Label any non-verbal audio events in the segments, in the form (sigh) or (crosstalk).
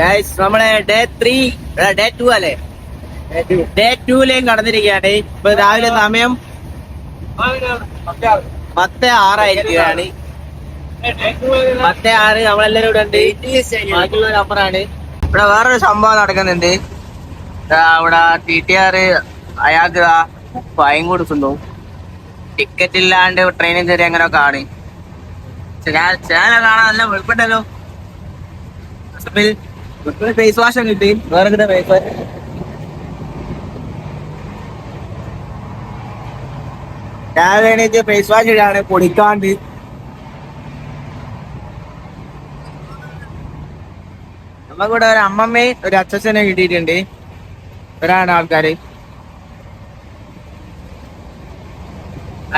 Guys നമ്മളെ day three day two അല്ലേ? Day ടൂലേയും കടന്നിരിക്കുകയാണ്. ഇപ്പൊ രാവിലെ സമയം പത്ത് ആറായിരിക്കുകയാണ്. പത്ത് ആറ് നമ്മളെല്ലാരും ഇവിടെ ഉണ്ട്. ബാക്കിയുള്ള നമ്പറാണ് ഇവിടെ വേറൊരു സംഭവം നടക്കുന്നുണ്ട്. ഇവിടെ ടി ടി ആർ അയാൾക്ക് ഫൈൻ കൊടുക്കുന്നു. ടിക്കറ്റ് ഇല്ലാണ്ട് ട്രെയിനിൽ കയറി അങ്ങനെയൊക്കെ ആണ്. ചേന കാണാൻ നല്ല വെളുപ്പിട്ടല്ലോ. ഫേസ് വാഷ് കിട്ടി വേറെ കിട്ടാ. ഫേസ് വാഷ് രാവിലെ ഫേസ് വാഷ് ഇടാണ് പൊടിക്കാണ്ട്. നമുക്കിവിടെ ഒരു അമ്മമ്മയും ഒരു അച്ഛനെ കിട്ടിയിട്ടുണ്ട്. ഒരാണ് ആൾക്കാര്.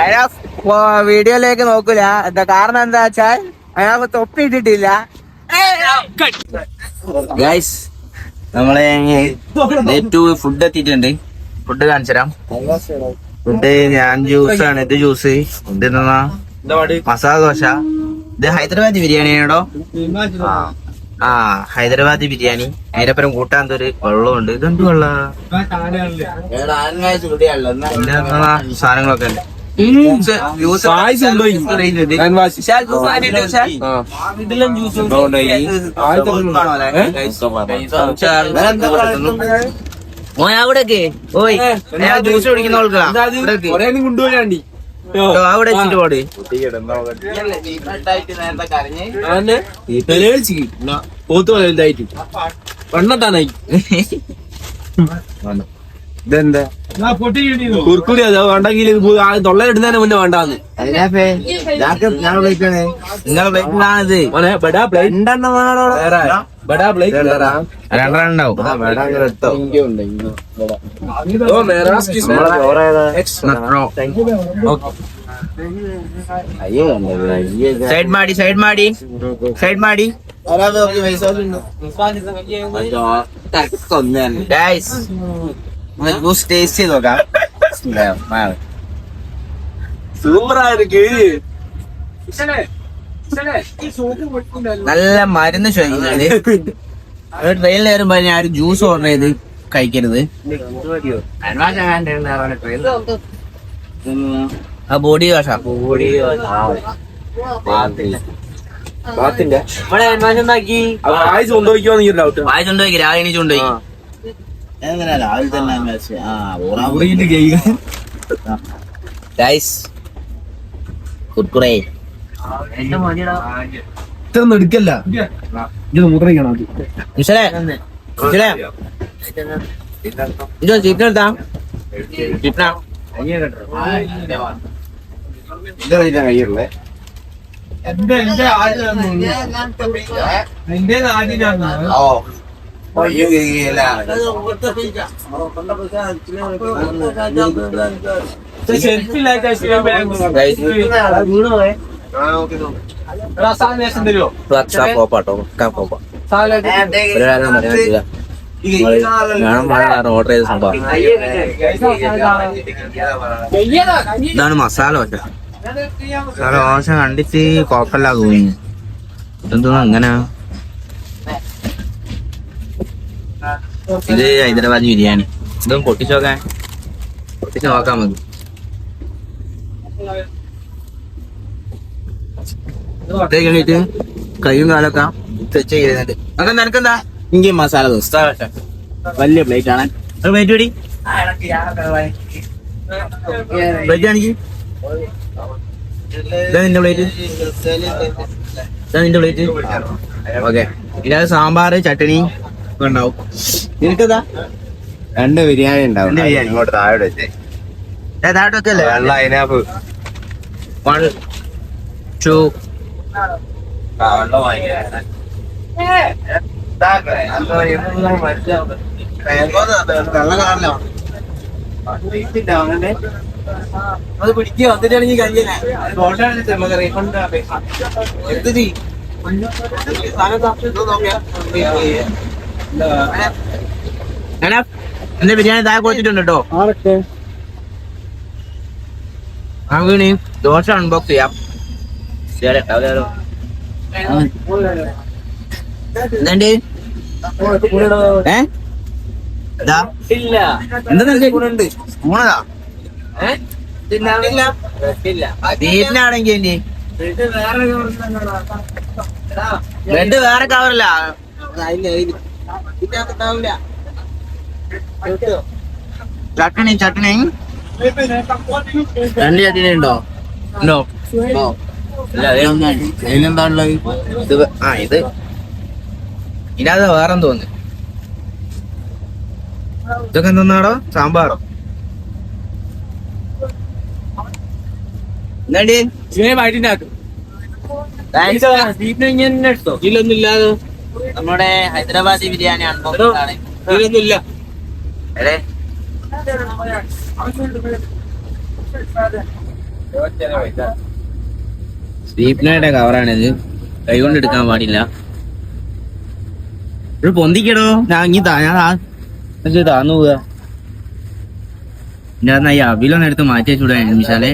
അയാ വീഡിയോയിലേക്ക് നോക്കൂല. എന്താ കാരണം എന്താ വെച്ചാൽ അയാൾ തൊപ്പി ഇട്ടിട്ടില്ല ഗൈസ് നമ്മളെ ഏറ്റവും ഫുഡ് എത്തിയിട്ടുണ്ട്. ഫുഡ് കാണിച്ചുതരാം ഫുഡ് ഞാൻ ജ്യൂസ് ആണ്. ഇത് ജ്യൂസ് ഇത് മസാല ദോശ. ഇത് ഹൈദരാബാദി ബിരിയാണി ആണോ ആ. ഹൈദരാബാദി ബിരിയാണി. അതിനപ്പുറം കൂട്ടാൻ ഒരു വെള്ളമുണ്ട് ഇതെന്ത് വെള്ളാ? സാധനങ്ങളൊക്കെ ഉണ്ട്. മോൻ അവിടേക്ക്. ഓയ്. ഞാൻ ജ്യൂസ് കുടിക്കുന്ന ആൾക്കാ. കൊണ്ടുപോയാണ്ടി അവിടെ വെച്ചിട്ട് പോട്. പോത്ത് (laughs) ഇതെന്താ? കുർക്കുടി അത് വേണ്ടെങ്കിൽ തൊള്ളയിടുന്നതിന് മുന്നേ വേണ്ടാന്ന്. ഞാൻ വിളിക്കണേ നിങ്ങളെ പ്ലേറ്റിലാണിത് ബെടാ പ്ലേറ്റ് ബെടാ പ്ലേറ്റ് രണ്ടെണ്ണം സൈഡ് മാടി സൈഡ് മാടി. സൈഡ് മാടി. ഗൈസ് ജ്യൂസ് ടേസ്റ്റ് ചെയ്ത് നോക്കാം സൂപ്പർ ആയിരിക്കും നല്ല മരുന്ന് ചോദിക്കുന്നത് ട്രെയിനിൽ കയറുമ്പോ ഞാൻ ജ്യൂസ് ഓർഡർ ചെയ്ത് കഴിക്കരുത്. ആ ബോഡി വാഷ ബോഡി വാഷ് ചുണ്ടോയ്ക്കോ ഡൗട്ട് വായ ചുണ്ടോയ്ക്ക് രാവിലെ ചുണ്ടോയ്ക്ക്. എണീച്ച് കൊണ്ടുപോയി ഗൈസ് കുർക്കുറേ ഇതൊന്നും എടുക്കല്ല. ഇത് മുദ്രയ്ക്കണം മിഷലേ മിഷലേ ഇതോ ചിക്കൻ എടുത്താ? ചിക്കനാ പോപ്പാ ഓർഡർ ചെയ്ത സംഭവം മസാല ദോശ ദോശ കണ്ടിട്ട് കുഴപ്പമില്ല തോന്നി എന്തോ അങ്ങനെ ഇത് ഹൈദരാബാദ് ബിരിയാണി. ഇതും പൊട്ടിച്ചു നോക്കാൻ പൊട്ടിച്ചു നോക്കാൻ മതി കഴിഞ്ഞിട്ട് കൈയും കാലൊക്കെ തെച്ച് ചെയ്യുന്നുണ്ട് അതെന്താ നിനക്കെന്താ ഇങ്ങനെ മസാല ദോശ. വലിയ പ്ലേറ്റ് ആണ്. പ്ലേറ്റ് പിടി പ്ലേറ്റ് ആണെങ്കിൽ നിന്റെ പ്ലേറ്റ് നിന്റെ പ്ലേറ്റ് ഓക്കെ ഇതിനകത്ത് സാമ്പാർ ചട്ടണി ഉണ്ടാവും. നിനക്കെന്താ? രണ്ട് ബിരിയാണി ഉണ്ടാവും. ബിരിയാണി. ഇങ്ങോട്ട് താഴെ വെച്ചേ. ഏതാട്ടൊക്കെ അല്ലേ? വെള്ള അതിനകത്ത് വൺ ടു വെള്ളം അത് പിടിക്കുക വന്നിട്ടാണെങ്കിൽ കഴിഞ്ഞില്ലേ ഫോട്ടോ നമുക്ക് റീഫണ്ട് എന്ത് നീ എന്റെ ബിരിയാണി താഴെ കൊടുത്തിട്ടുണ്ട് കേട്ടോ. നമുക്ക് വീണി ദോശ അൺബോക്സ് ചെയ്യാം. ഏ? എന്താ വീട്ടിലാണെങ്കിൽ ബ്രെഡ് വേറെ കവറില്ല ചട്ടണി ചട്ടണി. രണ്ട് ചട്ടണി ഉണ്ടോ? ഉണ്ടോ? ഉള്ളത് ഇത് ആ ഇത്. ഇല്ലാതെ വേറെ തോന്നുന്നു ഇതൊക്കെ എന്തെന്നാടോ സാമ്പാറോ? ഇതിലൊന്നും ഇല്ലാതെ. നമ്മുടെ ഹൈദരാബാദി ബിരിയാണി അൺബോക്സ് ആണ് ഇതിലൊന്നും ഇല്ല. എടേ സ്വീപ്നയുടെ കവറാണിത് കൈ കൊണ്ട് എടുക്കാൻ പാടില്ല. പൊന്തിക്കടോ. ഞാൻ ഇങ്ങി താ ഞാൻ താന്നു പോവുക ഞാൻ ഈ അബിലൊന്നും എടുത്ത് മാറ്റി വെച്ചൂടാ നിമിഷാലെ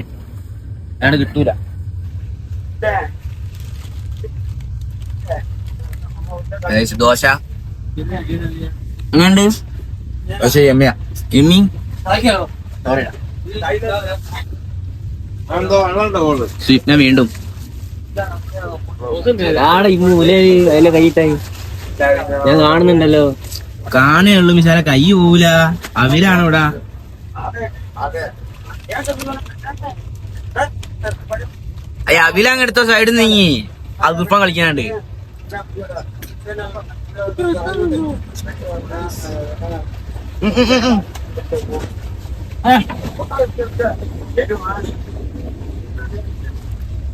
അയാൾ കിട്ടൂല. ദോശ. എങ്ങനെയുണ്ട്? ദോശ എമ്മയാ എമ്മി? സ്വപ്ന വീണ്ടും. ആടെ ഈ മൂലയിൽ അതിലെ കൈയിട്ടായി. ഞാൻ കാണുന്നുണ്ടല്ലോ. കാണേ ഉള്ളു മിസാല കൈ പോവൂല. അവരാണ് ഇവിടെ? അയ്യ അവിലങ്ങ് എടുത്തോ സൈഡിൽ നീങ്ങി അത് ഇപ്പം കളിക്കാനുണ്ട്.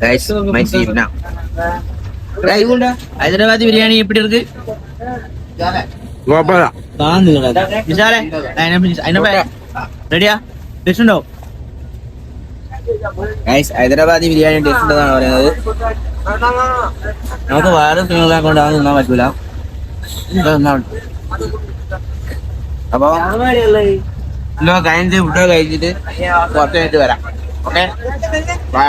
ഗൈസ് മൈ ഹൈദരാബാദ് ബിരിയാണി എപ്പിടി ഇருக்கு റെഡിയാ? ടേസ്റ്റ് ഉണ്ടോ? ഹൈദരാബാദി ബിരിയാണി ടേസ്റ്റ് ഉണ്ടെന്നാണ് പറയുന്നത്. നമുക്ക് വേറെ സ്ഥലങ്ങളെ കൊണ്ടാണ് തിന്നാൻ പറ്റൂല. അപ്പൊ കഴിഞ്ഞിട്ട് ഫുഡ് കഴിച്ചിട്ട് പുറത്ത് കഴിഞ്ഞിട്ട് വരാം ഓക്കെ ബൈ